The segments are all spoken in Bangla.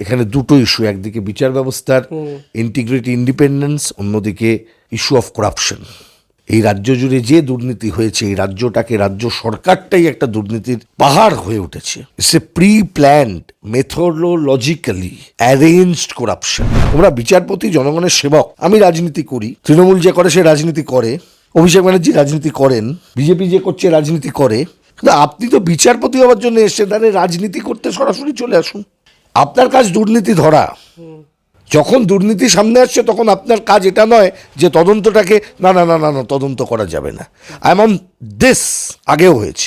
এখানে দুটো ইস্যু একদিকে বিচার ব্যবস্থার ইন্টিগ্রিটি ইন্ডিপেন্ডেন্স অন্যদিকে ইস্যু অফ করাপশন এই রাজ্য জুড়ে যে দুর্নীতি হয়েছে এই রাজ্যটাকে রাজ্য সরকারটাই একটা দুর্নীতির পাহাড় হয়ে উঠেছে। A pre planned methodologically arranged corruption তোমরা বিচারপতি জনগণের সেবক আমি রাজনীতি করি তৃণমূল যে করে সে রাজনীতি করে অভিষেক ব্যানার্জি রাজনীতি করেন বিজেপি যে করছে রাজনীতি করে কিন্তু আপনি তো বিচারপতি হওয়ার জন্য এসেছেন তাহলে রাজনীতি করতে সরাসরি চলে আসুন। আপনার কাজ দুর্নীতি ধরা। যখন দুর্নীতি সামনে আসছে, তখন আপনার কাজ এটা নয় যে তদন্তটাকে, না না না না না, তদন্ত করা যাবে না। আই এম অন দিস আগেও হয়েছে।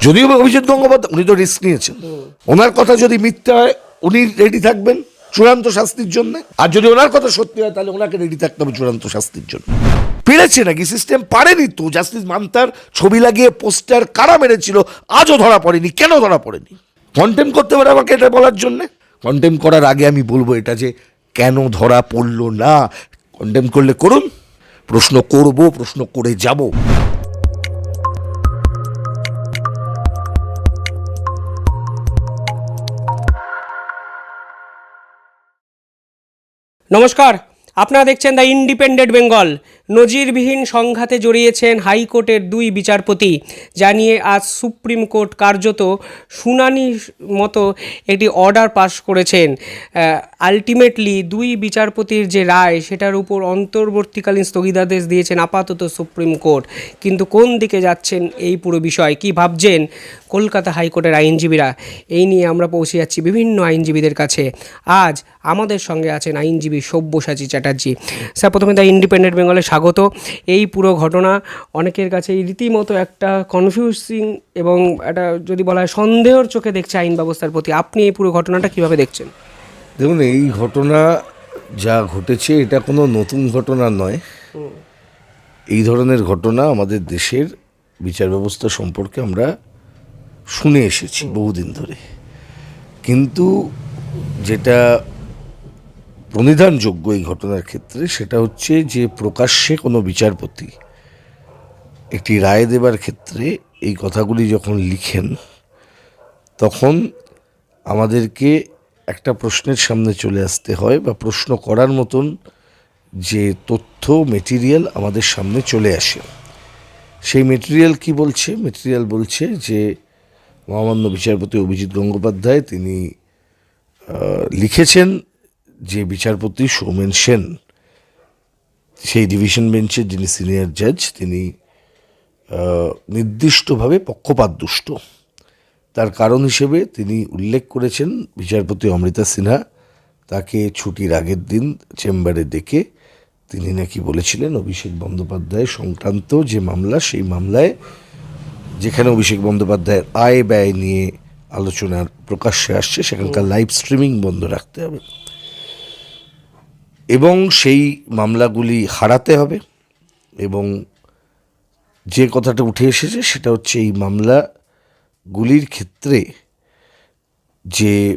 যদিও অভিজিৎ গঙ্গোপাধ্যায়, উনি তো রিস্ক নিয়েছেন। ওনার কথা যদি মিথ্যে হয়, উনি রেডি থাকবেন চূড়ান্ত শাস্তির জন্য। আর যদি ওনার কথা সত্যি হয়, তাহলে ওনাকে রেডি থাকতে হবে চূড়ান্ত শাস্তির জন্য। পেরেছে নাকি? সিস্টেম পারেনি তো। জাস্টিস মান্তার ছবি লাগিয়ে পোস্টার কারা মেরেছিল? আজও ধরা পড়েনি। কেন ধরা পড়েনি? কন্টেম করতে পারে আমাকে এটা বলার জন্য? কন্টেম করার আগে আমি বলব এটা যে, কেন ধরা পড়ল না? কন্টেম করলে করুন। প্রশ্ন করব, প্রশ্ন করে যাব। নমস্কার। আপনারা দেখছেন দ্য ইন্ডিপেন্ডেন্ট বেঙ্গল। নজিরবিহীন সংঘাতে জড়িয়েছেন হাইকোর্টের দুই বিচারপতি, জানিয়ে আজ সুপ্রিম কোর্ট কার্যত শুনানির মতো একটি অর্ডার পাশ করেছেন। আলটিমেটলি দুই বিচারপতির যে রায়, সেটার উপর অন্তর্বর্তীকালীন স্থগিতাদেশ দিয়েছেন আপাতত সুপ্রিম কোর্ট। কিন্তু কোন দিকে যাচ্ছেন এই পুরো বিষয়, কি ভাবছেন কলকাতা হাইকোর্টের আইনজীবীরা এই নিয়ে আমরা পৌঁছে যাচ্ছি বিভিন্ন আইনজীবীদের কাছে। আজ আমাদের সঙ্গে আছেন আইনজীবী সব্যসাচী চ্যাটার্জি। স্যার প্রথমে দ্য ইন্ডিপেন্ডেন্ট বেঙ্গলে স্বাগত। এই পুরো ঘটনা অনেকের কাছে রীতিমতো একটা কনফিউজিং এবং একটা যদি বলা হয় সন্দেহর চোখে দেখছে আইন ব্যবস্থার প্রতি। আপনি এই পুরো ঘটনাটা কীভাবে দেখছেন? দেখুন এই ঘটনা যা ঘটেছে এটা কোনো নতুন ঘটনা নয়। এই ধরনের ঘটনা আমাদের দেশের বিচার ব্যবস্থা সম্পর্কে আমরা শুনে এসেছি বহুদিন ধরে। কিন্তু যেটা প্রণিধানযোগ্য এই ঘটনার ক্ষেত্রে সেটা হচ্ছে যে প্রকাশ্যে কোনো বিচারপতি একটি রায় দেবার ক্ষেত্রে এই কথাগুলি যখন লিখেন, তখন আমাদেরকে একটা প্রশ্নের সামনে চলে আসতে হয় বা প্রশ্ন করার মতন যে তথ্য মেটেরিয়াল আমাদের সামনে চলে আসে। সেই মেটেরিয়াল কি বলছে? মেটেরিয়াল বলছে যে মহামান্য বিচারপতি অভিজিৎ গঙ্গোপাধ্যায় তিনি লিখেছেন যে বিচারপতি সৌমেন সেন, সেই ডিভিশন বেঞ্চের যিনি সিনিয়র জাজ, তিনি নির্দিষ্টভাবে পক্ষপাত দুষ্ট তার কারণ হিসেবে তিনি উল্লেখ করেছেন, বিচারপতি অমৃতা সিনহা তাকে ছুটির আগের দিন চেম্বারে ডেকে তিনি নাকি বলেছিলেন, অভিষেক বন্দ্যোপাধ্যায় সংক্রান্ত যে মামলা, সেই মামলায় যেখানে অভিষেক বন্দ্যোপাধ্যায়ের আয় ব্যয় নিয়ে আলোচনার প্রকাশ্যে আসছে সেখানকার লাইভ স্ট্রিমিং বন্ধ রাখতে হবে। এবং সেই মামলাগুলি হারাতে হবে এবং যে কথাটা উঠে এসেছে সেটা হচ্ছে এই মামলাগুলির ক্ষেত্রে যে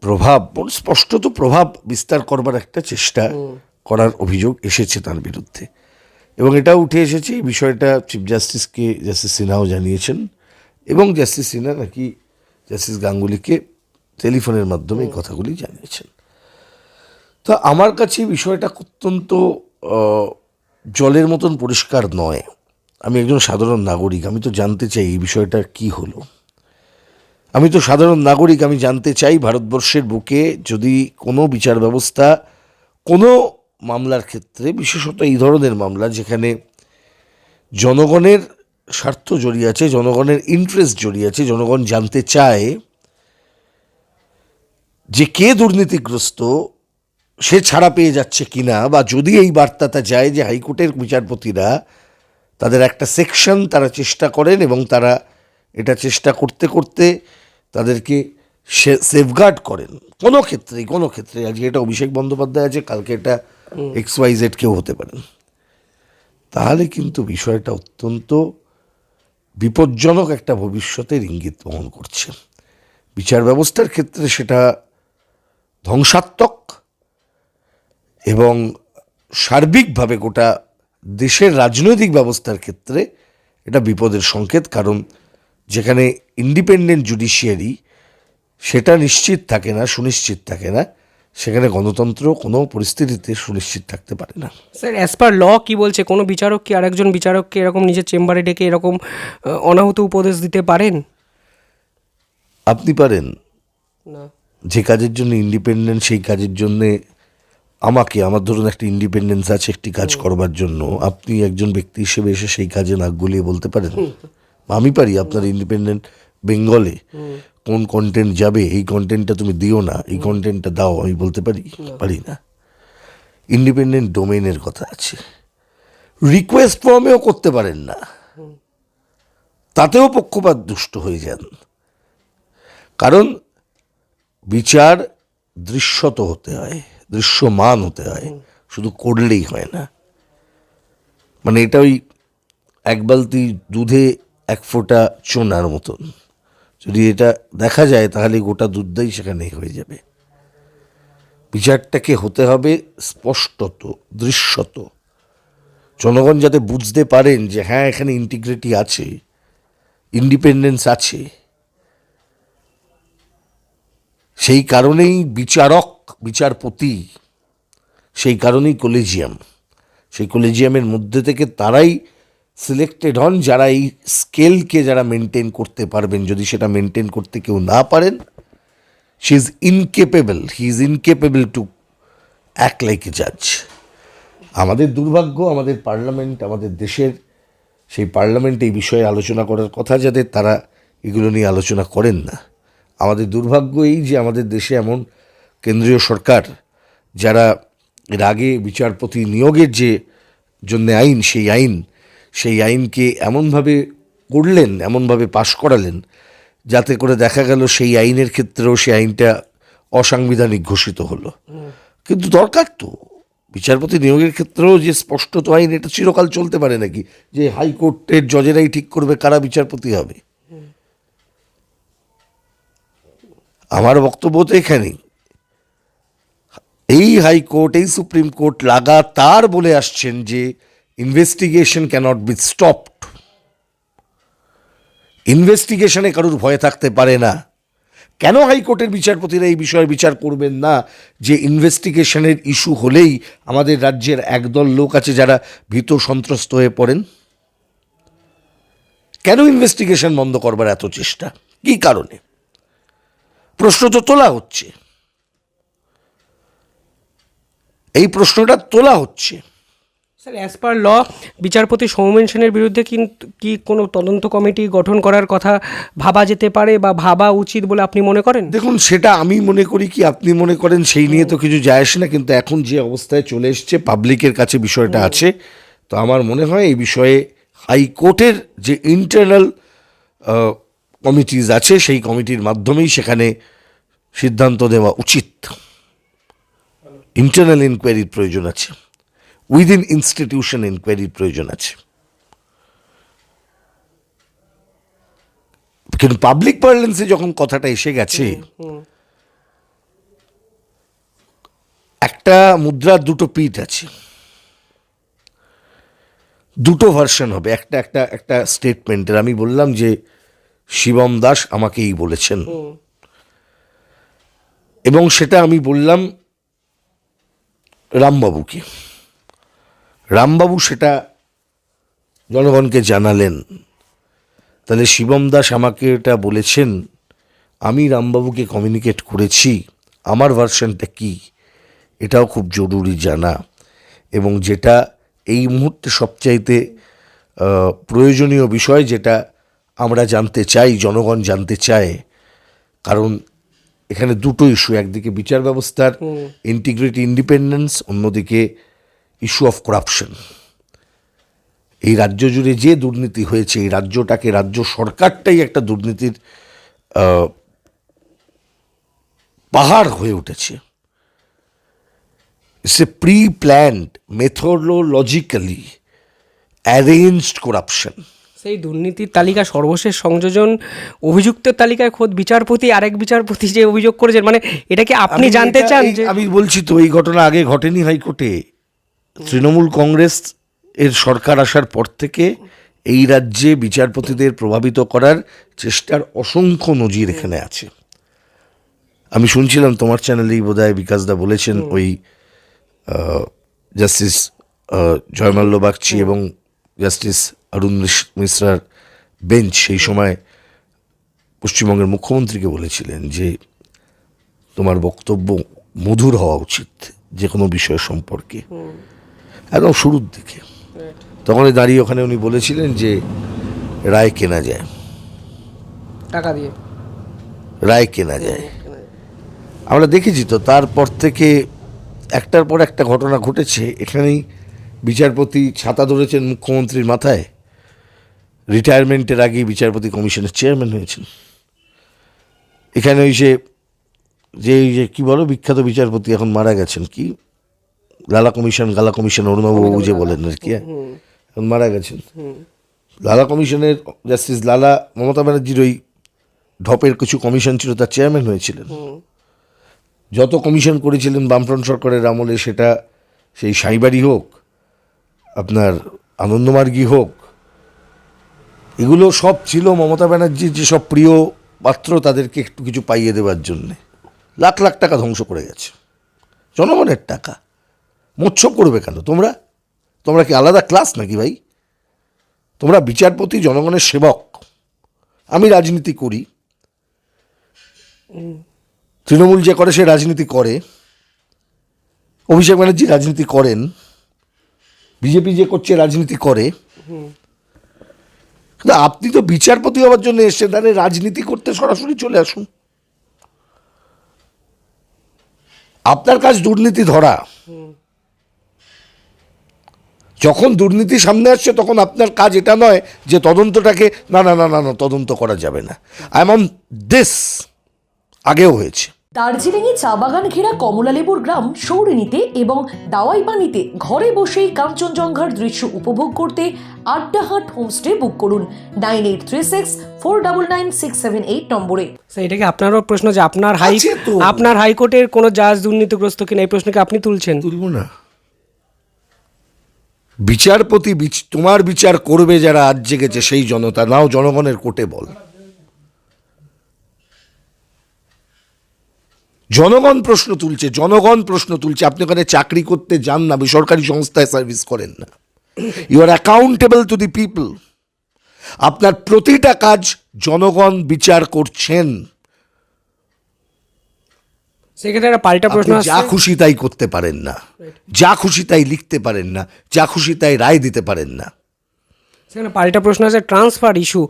প্রভাব স্পষ্টত প্রভাব বিস্তার করবার একটা চেষ্টা করার অভিযোগ এসেছে তার বিরুদ্ধে। এবং এটা উঠে এসেছে, এই বিষয়টা চিফ জাস্টিসকে জাস্টিস সিনহাও জানিয়েছেন এবং জাস্টিস সিনহা নাকি জাস্টিস গাঙ্গুলিকে টেলিফোনের মাধ্যমে এই কথাগুলি জানিয়েছেন। তো আমার কাছে বিষয়টা অত্যন্ত জলের মতন পরিষ্কার নয়। আমি একজন সাধারণ নাগরিক, আমি তো জানতে চাই এই বিষয়টা কি হলো। আমি তো সাধারণ নাগরিক, আমি জানতে চাই ভারতবর্ষের বুকে যদি কোনো বিচার ব্যবস্থা কোনো মামলার ক্ষেত্রে, বিশেষত এই ধরনের মামলা যেখানে জনগণের স্বার্থ জড়িয়ে আছে, জনগণের ইন্টারেস্ট জড়িয়ে আছে, জনগণ জানতে চায় যে কে দুর্নীতিগ্রস্ত, সে ছাড়া পেয়ে যাচ্ছে কিনা, বা যদি এই বার্তাটা যায় যে হাইকোর্টের বিচারপতিরা তাদের একটা সেকশন তারা চেষ্টা করেন এবং তারা এটা চেষ্টা করতে করতে তাদেরকে সে সেফগার্ড করেন। কোনো ক্ষেত্রেই, কোনো ক্ষেত্রে আজকে এটা অভিষেক বন্দ্যোপাধ্যায় আছে, কালকে এটা এক্স ওয়াই জেড কেউ হতে পারেন তাহলে কিন্তু বিষয়টা অত্যন্ত বিপজ্জনক একটা ভবিষ্যতের ইঙ্গিত বহন করছে। বিচার ব্যবস্থার ক্ষেত্রে সেটা ধ্বংসাত্মক এবং সার্বিকভাবে গোটা দেশের রাজনৈতিক ব্যবস্থার ক্ষেত্রে এটা বিপদের সংকেত, কারণ যেখানে ইন্ডিপেন্ডেন্ট জুডিশিয়ারি সেটা নিশ্চিত থাকে না, সুনিশ্চিত থাকে না সেখানে গণতন্ত্র কোনো পরিস্থিতিতে সুনিশ্চিত থাকতে পারে না। স্যার অ্যাজ পার ল কি বলছে? কোনো বিচারক কি আরেকজন বিচারককে এরকম নিজের চেম্বারে ডেকে এরকম অনাহত উপদেশ দিতে পারেন? আপনি পারেন। না। যে কাজের জন্য ইন্ডিপেন্ডেন্ট সেই কাজের জন্য আমাকে আমার ধরুন একটা ইন্ডিপেন্ডেন্স আছে একটি কাজ করবার জন্য। আপনি একজন ব্যক্তি হিসেবে এসে সেই কাজে নাক গলিয়ে বলতে পারেন? আমি পারি আপনার ইন্ডিপেন্ডেন্ট বেঙ্গলে কোন কন্টেন্ট যাবে এই কন্টেন্টটা তুমি দিও না এই কন্টেন্টটা দাও আমি বলতে পারি? পারি না। ইন্ডিপেন্ডেন্ট ডোমেইনের কথা আছে। রিকোয়েস্ট ফর্মেও করতে পারেন না। তাতেও পক্ষপাত দুষ্ট হয়ে যান। কারণ বিচার দৃশ্যত হতে হয় দৃশ্যমান হতে হয় শুধু করলেই হয় না। মানে এটা ওই এক বালতি দুধে এক ফোঁটা চোনার মতন। যদি এটা দেখা যায়, তাহলে গোটা দুধটাই সেখানে হয়ে যাবে। বিচারটাকে হতে হবে স্পষ্টত, দৃশ্যত। জনগণ যাতে বুঝতে পারেন যে হ্যাঁ এখানে ইন্টিগ্রিটি আছে ইন্ডিপেন্ডেন্স আছে। সেই কারণেই বিচারক, বিচারপতি, সেই কারণেই কলেজিয়াম সেই কলেজিয়ামের মধ্যে থেকে তারাই সিলেক্টেড হন, যারা এই স্কেলকে যারা মেনটেন করতে পারবেন। যদি সেটা মেনটেন করতে কেউ না পারেন she is incapable he is incapable to act like a জাজ আমাদের দুর্ভাগ্য, আমাদের পার্লামেন্ট আমাদের দেশের সেই পার্লামেন্ট এই বিষয়ে আলোচনা করার কথা যাদের তারা এগুলো নিয়ে আলোচনা করেন না। আমাদের দুর্ভাগ্য এই যে আমাদের দেশে এমন কেন্দ্রীয় সরকার, যারা এর আগে বিচারপতি নিয়োগের যে জন্য আইন, সেই আইন সেই আইনকে এমনভাবে করলেন, এমনভাবে পাশ করালেন, যাতে করে দেখা গেল সেই আইনের ক্ষেত্রেও সেই আইনটা অসাংবিধানিক ঘোষিত হলো। কিন্তু দরকার তো। বিচারপতি নিয়োগের ক্ষেত্রেও যে স্পষ্টত আইন, এটা চিরকাল চলতে পারে নাকি? যে হাইকোর্টের জজেরাই ঠিক করবে কারা বিচারপতি হবে? আমার বক্তব্য তো এখানেই। এই হাইকোর্ট, এই সুপ্রিম কোর্ট লাগাতার বলে আসছেন যে ইনভেস্টিগেশন ক্যানট বি স্টপড। ইনভেস্টিগেশনে কারোর ভয় থাকতে পারে না। কেন হাইকোর্টের বিচারপতিরা এই বিষয়ে বিচার করবেন না যে ইনভেস্টিগেশনের ইস্যু হলেই আমাদের রাজ্যের একদল লোক আছে যারা ভীত সন্ত্রস্ত হয়ে পড়েন? কেন ইনভেস্টিগেশন বন্ধ করবার এত চেষ্টা? কী কারণে? প্রশ্ন তো তোলা হচ্ছে। এই প্রশ্নটা তোলা হচ্ছে। স্যার অ্যাজ পার ল বিচারপতি সৌমেন সেনের বিরুদ্ধে কিন্তু কি কোনো তদন্ত কমিটি গঠন করার কথা ভাবা যেতে পারে বা ভাবা উচিত বলে আপনি মনে করেন? দেখুন সেটা আমি মনে করি কি আপনি মনে করেন সেই নিয়ে তো কিছু যায় আসে না কিন্তু এখন যে অবস্থায় চলে এসছে পাবলিকের কাছে বিষয়টা আছে। তো আমার মনে হয় এই বিষয়ে হাইকোর্টের যে ইন্টারনাল কমিটিজ আছে সেই কমিটির মাধ্যমেই সেখানে সিদ্ধান্ত দেওয়া উচিত। ইন্টারনাল ইনকোয়ারির প্রয়োজন আছে। উইদিন ইনস্টিটিউশন ইনকোয়ারির প্রয়োজন আছে। কিন্তু পাবলিক পার্লেন্সে যখন কথাটা এসে গেছে একটা মুদ্রার দুটো পিঠ আছে। দুটো ভার্সন হবে একটা একটা একটা স্টেটমেন্টের। আমি বললাম যে শিবম দাস আমাকে এই বলেছেন এবং সেটা আমি বললাম রামবাবুকে। রামবাবু সেটা জনগণকে জানালেন। তাহলে শিবম দাস আমাকে এটা বলেছেন আমি রামবাবুকে কমিউনিকেট করেছি আমার ভার্সনটা কি? এটাও খুব জরুরি জানা। এবং যেটা এই মুহূর্তে সবচাইতে প্রয়োজনীয় বিষয় যেটা আমরা জানতে চাই জনগণ জানতে চায় কারণ এখানে দুটো ইস্যু একদিকে বিচার ব্যবস্থার ইন্টিগ্রিটি ইন্ডিপেন্ডেন্স অন্যদিকে ইস্যু অফ করাপশন এই রাজ্য জুড়ে যে দুর্নীতি হয়েছে এই রাজ্যটাকে রাজ্য সরকারটাই একটা দুর্নীতির পাহাড় হয়ে উঠেছে। It's a pre planned methodologically arranged corruption সেই দুর্নীতির তালিকা সর্বশেষ সংযোজন অভিযুক্তের তালিকায় খোদ বিচারপতি আরেক বিচারপতি যে অভিযোগ করেছেন মানে এটা কি আপনি জানতে চান আমি বলছি তো এই ঘটনা আগে ঘটেনি হাইকোর্টে? তৃণমূল কংগ্রেস এর সরকার আসার পর থেকে এই রাজ্যে বিচারপতিদের প্রভাবিত করার চেষ্টার অসংখ্য নজির এখানে আছে। আমি শুনছিলাম তোমার চ্যানেলেই বোধ বোধহয় বিকাশদা বলেছেন ওই জাস্টিস জয়মাল্য বাগচি এবং জাস্টিস অরুণ মিশ- মিশ্রার বেঞ্চ সেই সময় পশ্চিমবঙ্গের মুখ্যমন্ত্রীকে বলেছিলেন যে তোমার বক্তব্য মধুর হওয়া উচিত যে কোনো বিষয় সম্পর্কে। একদম শুরুর দিকে। তখনই দাঁড়িয়ে ওখানে উনি বলেছিলেন যে রায় কেনা যায়। টাকা দিয়ে? রায় কেনা যায়। আমরা দেখেছি তো তারপর থেকে একটার পর একটা ঘটনা ঘটেছে। এখানেই বিচারপতি ছাতা ধরেছেন মুখ্যমন্ত্রীর মাথায়। রিটায়ারমেন্টের আগেই বিচারপতি কমিশনের চেয়ারম্যান হয়েছেন। এখানে ওই যে যে কী বলো বিখ্যাত বিচারপতি এখন মারা গেছেন কি? লালা কমিশন গালা কমিশন অরুণবাবু যে বলেন আর কি হ্যাঁ? এখন মারা গেছেন। লালা কমিশনের জাস্টিস লালা মমতা ব্যানার্জির ওই ঢপের কিছু কমিশন ছিল তার চেয়ারম্যান হয়েছিলেন। যত কমিশন করেছিলেন বামফ্রন্ট সরকারের আমলে সেটা সেই সাইবাড়ি হোক আপনার আনন্দমার্গী হোক এগুলো সব ছিল মমতা ব্যানার্জির যেসব প্রিয় পাত্র তাদেরকে একটু কিছু পাইয়ে দেওয়ার জন্যে। লাখ লাখ টাকা ধ্বংস করে গেছে। জনগণের টাকা। মোচ্ছব করবে কেন? তোমরা? তোমরা কি আলাদা ক্লাস নাকি ভাই? তোমরা বিচারপতি জনগণের সেবক। আমি রাজনীতি করি। তৃণমূল যে করে সে রাজনীতি করে। অভিষেক ব্যানার্জি রাজনীতি করেন। বিজেপি যে করছে রাজনীতি করে। কিন্তু আপনি তো বিচারপতি হওয়ার জন্য এসছেন তাহলে রাজনীতি করতে সরাসরি চলে আসুন। আপনার কাজ দুর্নীতি ধরা যখন দুর্নীতি সামনে আসছে তখন আপনার কাজ এটা নয় যে তদন্তটাকে না না না না না তদন্ত করা যাবে না। আই এম অন দিস আগেও হয়েছে। দার্জিলিংয়ে চা বাগান ঘেরা কমলালেবুর গ্রাম সৌরিনীতে এবং দাওয়াই পানিতে ঘরে বসেই কাঞ্চনজঙ্ঘার দৃশ্য উপভোগ করতে আড্ডাহাট হোমস্টে বুক করুন। Nine eight three six four double nine six seven eight নম্বরে। স্যার এটা কি আপনারও প্রশ্ন যে আপনার হাই আপনার হাইকোর্টের কোনো জাজ দুর্নীতিগ্রস্ত কিনা এই প্রশ্নকে আপনি তুলছেন? তুলব না। বিচারপতি বিচ- তোমার বিচার করবে যারা আজ জেগেছে সেই জনতা, নাও জনগণের কোটে বল। জনগণ প্রশ্ন তুলছে, জনগণ প্রশ্ন তুলছে, আপনি ওখানে চাকরি করতে যান না, বেসরকারি সংস্থায় সার্ভিস করেন না। You are accountable to the people আপনার প্রতিটা কাজ জনগণ বিচার করছেন। সেক্ষেত্রে একটা পাল্টা প্রশ্ন যা খুশি তাই করতে পারেন না। যা খুশি তাই লিখতে পারেন না। যা খুশি তাই রায় দিতে পারেন না। সেখানে পাল্টা প্রশ্ন আছে ট্রান্সফার ইস্যু।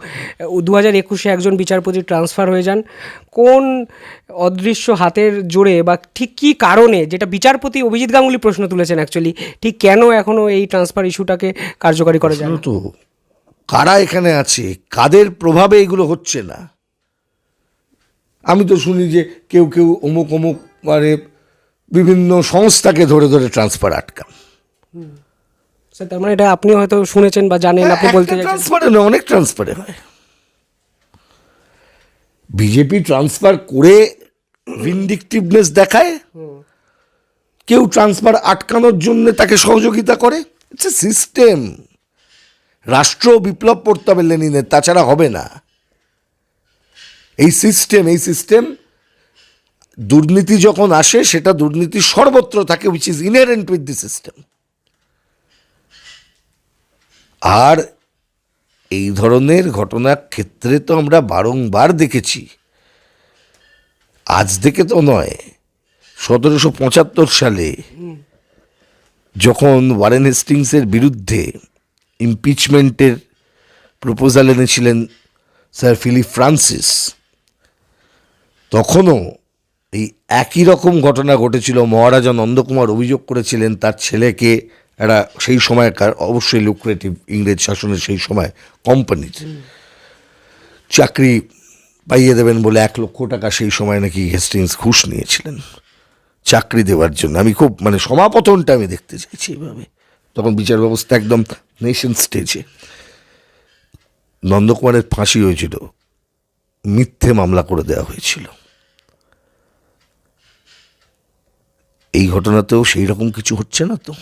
দু হাজার একুশে একজন বিচারপতি ট্রান্সফার হয়ে যান। কোন অদৃশ্য হাতের জোরে বা ঠিক কী কারণে যেটা বিচারপতি অভিজিৎ গাঙ্গুলি প্রশ্ন তুলেছেন অ্যাকচুয়ালি ঠিক কেন এখনও এই ট্রান্সফার ইস্যুটাকে কার্যকারী করা যায় তো কারা এখানে আছে? কাদের প্রভাবে এগুলো হচ্ছে না? আমি তো শুনি যে কেউ কেউ অমুক অমুক মানে বিভিন্ন সংস্থাকে ধরে ধরে ট্রান্সফার আটকান। স্যার তার মানে এটা আপনি হয়তো শুনেছেন বা জানেন আপনি বলতে ট্রান্সফারে না অনেক ট্রান্সফারে হয়। বিজেপি ট্রান্সফার করে ভিন্ডিকটিভনেস দেখায়। কেউ ট্রান্সফার আটকানোর জন্য তাকে সহযোগিতা করে। ইটস এ সিস্টেম রাষ্ট্র বিপ্লব করতে হবে লেনিনের তাছাড়া হবে না। এই সিস্টেম এই সিস্টেম দুর্নীতি যখন আসে, সেটা দুর্নীতি সর্বত্র থাকে which is inherent with the system আর এই ধরনের ঘটনার ক্ষেত্রে তো আমরা বারংবার দেখেছি। আজ থেকে তো নয়, সতেরোশো পঁচাত্তর সালে যখন ওয়ারেন হেস্টিংসের বিরুদ্ধে ইমপিচমেন্টের প্রপোজাল এনেছিলেন স্যার ফিলিপ ফ্রান্সিস তখনও এই একই রকম ঘটনা ঘটেছিল। মহারাজা নন্দকুমার অভিযোগ করেছিলেন তার ছেলেকে একটা সেই সময়কার অবশ্যই লুক্রেটিভ ইংরেজ শাসনের সেই সময় কোম্পানির চাকরি পাইয়ে দেবেন বলে এক লক্ষ টাকা সেই সময় নাকি হেস্টিংস ঘুষ নিয়েছিলেন। চাকরি দেওয়ার জন্য। আমি খুব মানে সমাপতনটা আমি দেখতে চাইছি এইভাবে তখন বিচার ব্যবস্থা একদম নেশন স্টেজে নন্দকুমারের ফাঁসি হয়েছিল। মিথ্যে মামলা করে দেওয়া হয়েছিল। এই ঘটনাতেও সেই রকম কিছু হচ্ছে না তো?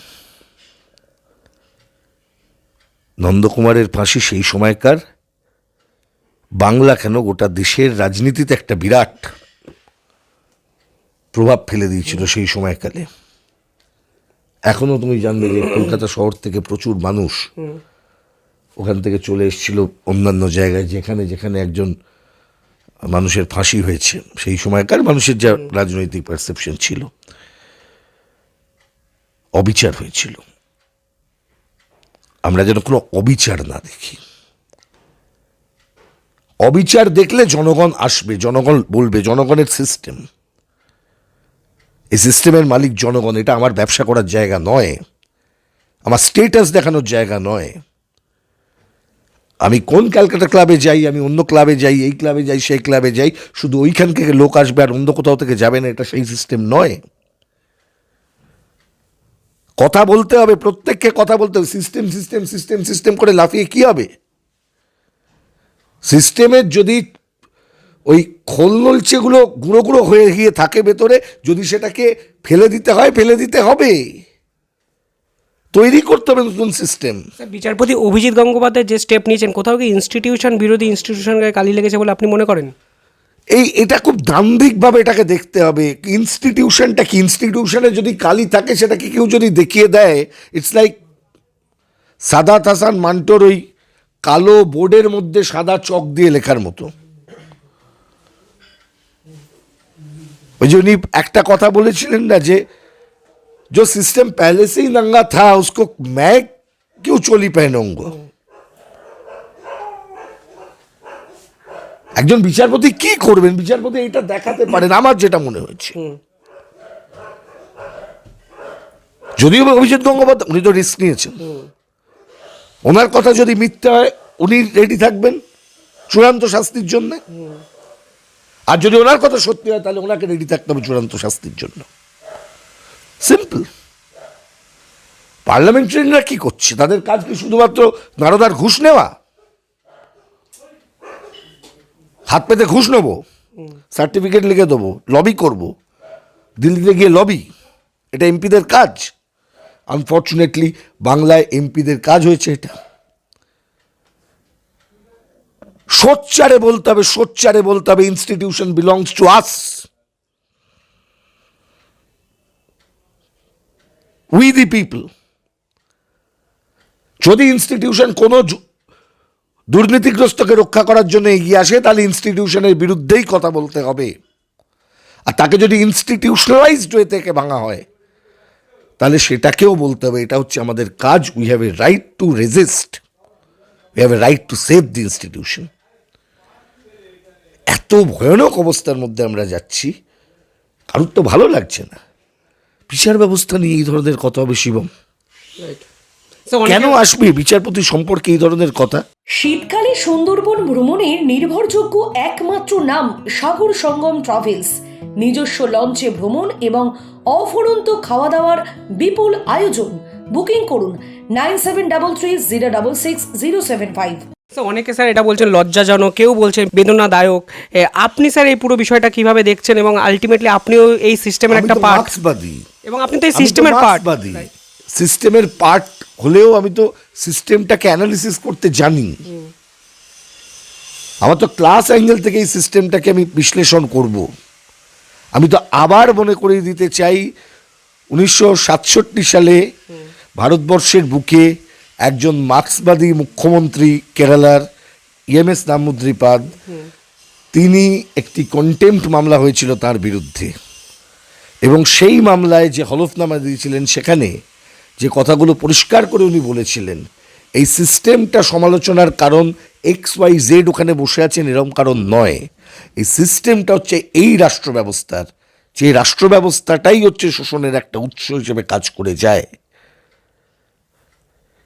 নন্দকুমারের ফাঁসি সেই সময়কার। বাংলা কেন গোটা দেশের রাজনীতিতে একটা বিরাট প্রভাব ফেলে দিয়েছিল সেই সময়কালে? এখনও তুমি জানবে যে কলকাতা শহর থেকে প্রচুর মানুষ ওখান থেকে চলে এসেছিল অন্যান্য জায়গায় যেখানে যেখানে একজন মানুষের ফাঁসি হয়েছে সেই সময়কার মানুষের যা রাজনৈতিক পারসেপশন ছিল অবিচার হয়েছিল। আমরা যেন কোনো অবিচার না দেখি। অবিচার দেখলে জনগণ আসবে জনগণ বলবে জনগণের সিস্টেম এই সিস্টেমের মালিক জনগণ এটা আমার ব্যবসা করার জায়গা নয় আমার স্টেটাস দেখানোর জায়গা নয়। আমি কোন ক্যালকাটা ক্লাবে যাই, আমি অন্য ক্লাবে যাই, এই ক্লাবে যাই, সেই ক্লাবে যাই, শুধু ওইখান থেকে লোক আসবে আর অন্য কোথাও থেকে যাবে না, এটা সেই সিস্টেম নয়। কথা বলতে হবে, প্রত্যেককে কথা বলতে হবে, সিস্টেম সিস্টেম সিস্টেম সিস্টেম করে লাফিয়ে কি হবে? সিস্টেমের যদি ওই খোল নলচেগুলো গুঁড়ো গুঁড়ো হয়ে গিয়ে থাকে ভেতরে, যদি সেটাকে ফেলে দিতে হয়, ফেলে দিতে হবে। তৈরি করতে হবে নতুন সিস্টেম বিচারপতি অভিজিৎ গঙ্গোপাধ্যায় যে স্টেপ নিয়েছেন কোথাও কি ইনস্টিটিউশন বিরোধী ইনস্টিটিউশনকে কালি লেগেছে বলে আপনি মনে করেন? এই এটা খুব দাম্ভিকভাবে এটাকে দেখতে হবে। ইনস্টিটিউশনটা কি? ইনস্টিটিউশনে যদি কালি থাকে সেটাকে কেউ যদি দেখিয়ে দেয় ইটস লাইক সাদাত হাসান মান্টোর ওই কালো বোর্ডের মধ্যে সাদা চক দিয়ে লেখার মতো। ওই যে উনি একটা কথা বলেছিলেন না যে जो सिस्टम पहले से ही नंगा था उसको मैं क्यों चोली पहनूंगा একজন বিচারপতি কি করবেন বিচারপতি এটা দেখাতে পারেন আমার যেটা মনে হয়েছে যদিও বা অভিজিৎ গঙ্গোপাধ্যায় উনি তো রিস্ক নিয়েছেন ওনার কথা যদি মিথ্যা হয় উনি রেডি থাকবেন চূড়ান্ত শাস্তির জন্য আর যদি ওনার কথা সত্যি হয় তাহলে ওনাকে রেডি থাকতে হবে চূড়ান্ত শাস্তির জন্য সিম্পল পার্লামেন্টারিরা কি করছে? তাদের কাজ কি শুধুমাত্র নারদার ঘুষ নেওয়া? হাত পেতে ঘুষ নেব? সার্টিফিকেট লিখে দেবো? লবি করব? দিল্লিতে গিয়ে লবি এটা এমপিদের কাজ? আনফর্চুনেটলি বাংলায় এমপিদের কাজ হয়েছে এটা। সোচ্চারে বলতে হবে, সোচ্চারে বলতে হবে institution belongs to us we the people যদি ইনস্টিটিউশন কোনো দুর্নীতিগ্রস্তকে রক্ষা করার জন্য এগিয়ে আসে, তাহলে ইনস্টিটিউশনের বিরুদ্ধেই কথা বলতে হবে। আর তাকে যদি ইনস্টিটিউশনালাইজড ওয়ে থেকে ভাঙা হয়, তাহলে সেটাকেও বলতে হবে। এটা হচ্ছে আমাদের কাজ। We have a right to resist we have a right to save the institution এত ভয়ানক অবস্থার মধ্যে আমরা যাচ্ছি। কারোর তো ভালো লাগছে না। বিচার ব্যবস্থা নিয়ে এই ধরনের কথা হবে শিবম? কেন আসবে বিচারপতি সম্পর্কে এই ধরনের কথা? শীতকালে সুন্দরবন ভ্রমণের নির্ভরযোগ্য একমাত্র নাম সাগর সঙ্গম ট্রাভেলস। নিজস্ব লঞ্চে ভ্রমণ এবং অফুরন্ত খাওয়া দাওয়ার বিপুল আয়োজন। বুকিং করুন nine seven double three zero double six zero seven five. Sir অনেকে স্যার এটা বলছেন লজ্জাজনক কেউ বলছেন বেদনাদায়ক। আপনি স্যার এই পুরো বিষয়টা কীভাবে দেখছেন এবং আলটিমেটলি আপনিও এই সিস্টেমের একটা পার্ট এবং আপনি তো এই সিস্টেমের পার্ট সিস্টেমের পার্ট হলেও আমি তো সিস্টেমটাকে অ্যানালিসিস করতে জানি। আমার তো ক্লাস অ্যাঙ্গেল থেকে এই সিস্টেমটাকে আমি বিশ্লেষণ করব। আমি তো আবার মনে করিয়ে দিতে চাই উনিশশো সাতষট্টি সালে ভারতবর্ষের বুকে একজন মার্ক্সবাদী মুখ্যমন্ত্রী কেরালার ইএমএস নামুদ্রিপাদ তিনি একটি কন্টেম্পট মামলা হয়েছিল তার বিরুদ্ধে। এবং সেই মামলায় যে হলফনামা দিয়েছিলেন সেখানে যে কথাগুলো পরিষ্কার করে উনি বলেছিলেন, এই সিস্টেমটা সমালোচনার কারণ এক্স ওয়াই জেড ওখানে বসে আছেন এরম কারণ নয়। এই সিস্টেমটা হচ্ছে এই রাষ্ট্র ব্যবস্থার যে রাষ্ট্র ব্যবস্থাটাই হচ্ছে শোষণের একটা উৎস হিসেবে কাজ করে যায়।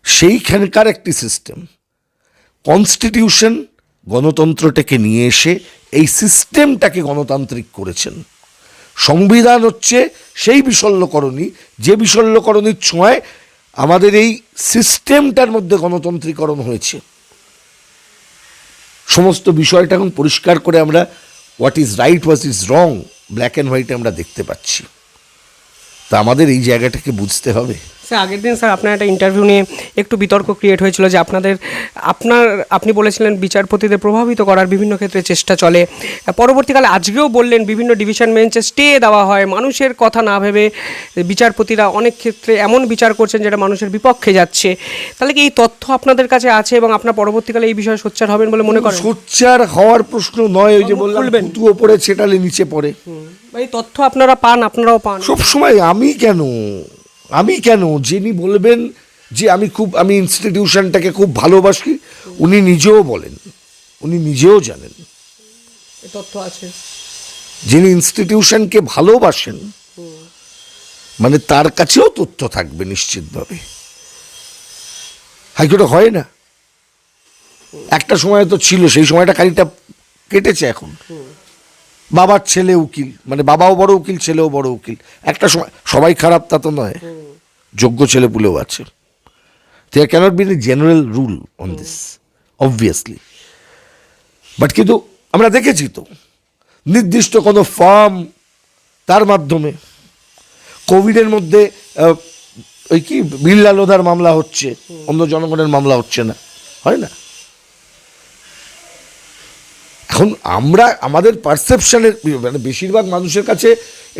সেইখানকার একটি সিস্টেম কনস্টিটিউশন গণতন্ত্রটাকে নিয়ে এসে এই সিস্টেমটাকে গণতান্ত্রিক করেছেন। সংবিধান হচ্ছে সেই বিশল্যকরণী যে বিশল্যকরণীর ছোঁয়ায় আমাদের এই সিস্টেমটার মধ্যে গণতন্ত্রীকরণ হয়েছে। সমস্ত বিষয়টা এখন পরিষ্কার করে আমরা what is right what is wrong black and হোয়াইটে আমরা দেখতে পাচ্ছি। তা আমাদের এই জায়গাটাকে বুঝতে হবে। স্যার আগের দিন স্যার আপনার একটা ইন্টারভিউ নিয়ে একটু বিতর্ক ক্রিয়েট হয়েছিল যে আপনাদের আপনার আপনি বলেছিলেন বিচারপতিদের প্রভাবিত করার বিভিন্ন ক্ষেত্রে চেষ্টা চলে। পরবর্তীকালে আজকেও বললেন বিভিন্ন ডিভিশন বেঞ্চে স্টে দেওয়া হয় মানুষের কথা না ভেবে বিচারপতিরা অনেক ক্ষেত্রে এমন বিচার করছেন যেটা মানুষের বিপক্ষে যাচ্ছে। তাহলে কি এই তথ্য আপনাদের কাছে আছে এবং আপনার পরবর্তীকালে এই বিষয়ে সোচ্চার হবেন বলে মনে করেন? সোচ্চার হওয়ার প্রশ্ন নয় ওই যে বললাম খুলবেন। থুতু ওপরে ছেটালে নিচে পড়ে। এই তথ্য আপনারা পান আপনারাও পান। সব সময় আমি কেন? আমি কেন? যিনি বলবেন যে আমি খুব আমি ইনস্টিটিউশনটাকে খুব ভালোবাসি উনি নিজেও বলেন। উনি নিজেও জানেন। তথ্য আছে। যিনি ইনস্টিটিউশনকে ভালোবাসেন মানে তার কাছেও তথ্য থাকবে নিশ্চিতভাবে। হাইকোর্টে হয় না। একটা সময় তো ছিল সেই সময়টা খানিকটা কেটেছে এখন। বাবার ছেলে উকিল মানে বাবাও বড় উকিল ছেলেও বড় উকিল। একটা সময় সবাই খারাপ তা তো নয়। যোগ্য ছেলে পুলেও আছে। There cannot be general rule on this obviously but কিন্তু আমরা দেখেছি তো নির্দিষ্ট কোনো ফার্ম তার মাধ্যমে কোভিডের মধ্যে ওই কি বিল্লা লোধার মামলা হচ্ছে অন্য জনগণের মামলা হচ্ছে না। হয় না? এখন আমরা, আমাদের পারসেপশনের মানে বেশিরভাগ মানুষের কাছে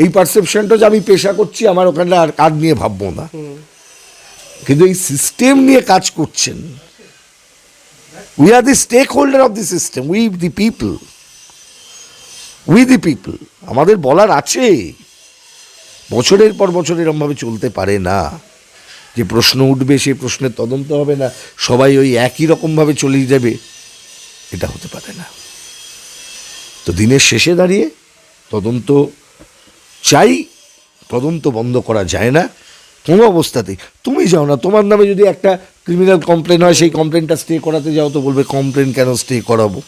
এই পারসেপশনটা যে আমি পেশা করছি, আমার ওখানে আর কাজ নিয়ে ভাববো না। কিন্তু এই সিস্টেম নিয়ে কাজ করছেন we are the stakeholder of the system we the people we the people আমাদের বলার আছে, বছরের পর বছর এরমভাবে চলতে পারে না। যে প্রশ্ন উঠবে সেই প্রশ্নের তদন্ত হবে না, সবাই ওই একই রকমভাবে চলে যাবে, এটা হতে পারে না। তো দিনের শেষে দাঁড়িয়ে তদন্ত চাই তদন্ত বন্ধ করা যায় না। কোনো অবস্থাতেই। তুমি যাও না তোমার নামে যদি একটা ক্রিমিনাল কমপ্লেন হয় সেই কমপ্লেনটা স্টে করাতে যাও তো বলবে কমপ্লেন কেন স্টে করাবো?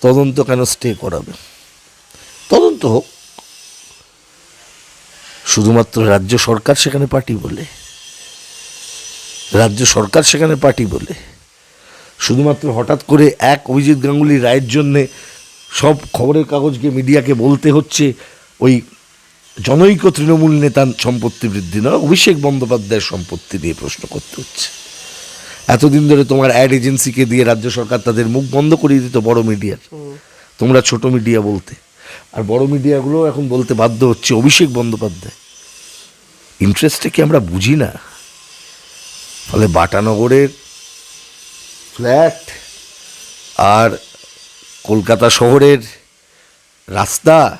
তদন্ত কেন স্টে করাবে? তদন্ত হোক। শুধুমাত্র রাজ্য সরকার সেখানে পার্টি বলে। রাজ্য সরকার সেখানে পার্টি বলে। শুধুমাত্র হঠাৎ করে এক অভিজিৎ গাঙ্গুলি রায়ের জন্যে সব খবরের কাগজকে মিডিয়াকে বলতে হচ্ছে, ওই জনৈক তৃণমূল নেতার সম্পত্তি বৃদ্ধি নয় অভিষেক বন্দ্যোপাধ্যায়ের সম্পত্তি নিয়ে প্রশ্ন করতে হচ্ছে। এতদিন ধরে তোমার অ্যাড এজেন্সিকে দিয়ে রাজ্য সরকার তাদের মুখ বন্ধ করিয়ে দিত বড় মিডিয়ার। তোমরা ছোট মিডিয়া বলতে। আর বড় মিডিয়াগুলো এখন বলতে বাধ্য হচ্ছে অভিষেক বন্দ্যোপাধ্যায়। ইন্টারেস্টে কি আমরা বুঝি না? ফলে বাটানগরের ফ্ল্যাট আর কলকাতা শহরের রাস্তা,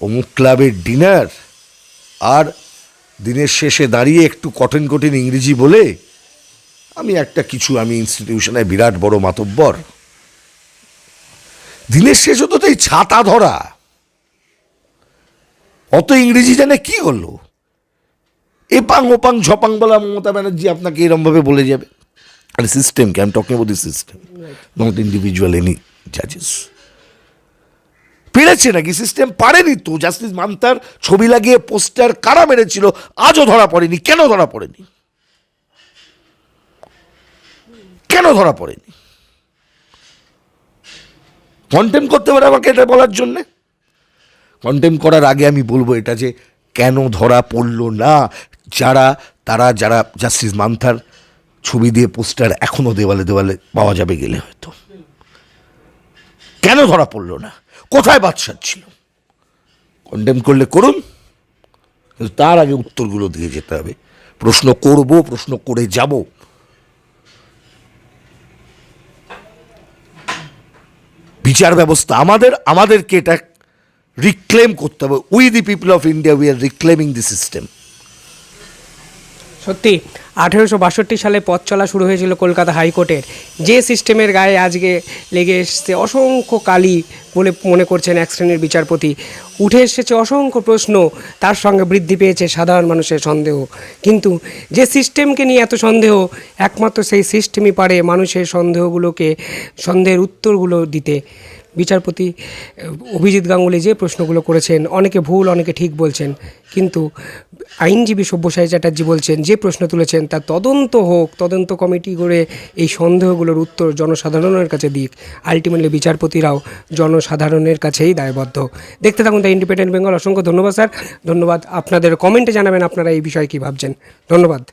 অমুক ক্লাবের ডিনার আর দিনের শেষে দাঁড়িয়ে একটু কঠিন কঠিন ইংরেজি বলে আমি একটা কিছু আমি ইনস্টিটিউশনে বিরাট বড় মাতব্বর। দিনের শেষে তো এই ছাতা ধরা। অত ইংরেজি জানে কি হলো? এপাং ওপাং ঝপাং বলা মমতা ব্যানার্জি আপনাকে এরমভাবে বলে যাবে। আর সিস্টেমকে I am talking about the system not individual any জাজেস পেরেছে নাকি? সিস্টেম পারেনি তো? জাস্টিস মান্তার ছবি লাগিয়ে পোস্টার কারা মেরেছিল? আজও ধরা পড়েনি। কেন ধরা পড়েনি? কেন ধরা পড়েনি? কন্টেম করতে পারে আমাকে এটা বলার জন্যে? কন্টেম করার আগে আমি বলব এটা যে, কেন ধরা পড়ল না? যারা, তারা, যারা জাস্টিস মান্থার ছবি দিয়ে পোস্টার এখনও দেওয়ালে দেওয়ালে পাওয়া যাবে গেলে হয়তো। কেন ধরা পড়ল না? কোথায় বাদশার ছিল? কন্ডেম করলে করুন, কিন্তু তার আগে উত্তরগুলো দিয়ে যেতে হবে। প্রশ্ন করব, প্রশ্ন করে যাব। বিচার ব্যবস্থা আমাদের, আমাদেরকে এটা রিক্লেম করতে হবে। We the people of India we are reclaiming the system সত্যি, আঠেরোশো বাষট্টি সালে পথ চলা শুরু হয়েছিল কলকাতা হাইকোর্টের। যে সিস্টেমের গায়ে আজকে লেগে এসছে অসংখ্য কালি বলে মনে করছেন এক শ্রেণির বিচারপতি। উঠে এসেছে অসংখ্য প্রশ্ন, তার সঙ্গে বৃদ্ধি পেয়েছে সাধারণ মানুষের সন্দেহ। কিন্তু যে সিস্টেমকে নিয়ে এত সন্দেহ, একমাত্র সেই সিস্টেমই পারে মানুষের সন্দেহগুলোকে, সন্দেহের উত্তরগুলো দিতে। বিচারপতি অভিজিৎ গাঙ্গুলি যে প্রশ্নগুলো করেছেন, অনেকে ভুল, অনেকে ঠিক বলছেন, কিন্তু আইনজীবী সব্যসাচী চ্যাটার্জি বলছেন, যে প্রশ্ন তুলেছেন তার তদন্ত হোক, তদন্ত কমিটি করে এই সন্দেহগুলোর উত্তর জনসাধারণের কাছে দিক। আলটিমেটলি বিচারপতিরাও জনসাধারণের কাছেই দায়বদ্ধ। দেখতে থাকুন দ্য ইন্ডিপেন্ডেন্ট বেঙ্গল। অসংখ্য ধন্যবাদ, স্যার। ধন্যবাদ। আপনাদের কমেন্টে জানাবেন আপনারা এই বিষয়ে কী ভাবছেন। ধন্যবাদ।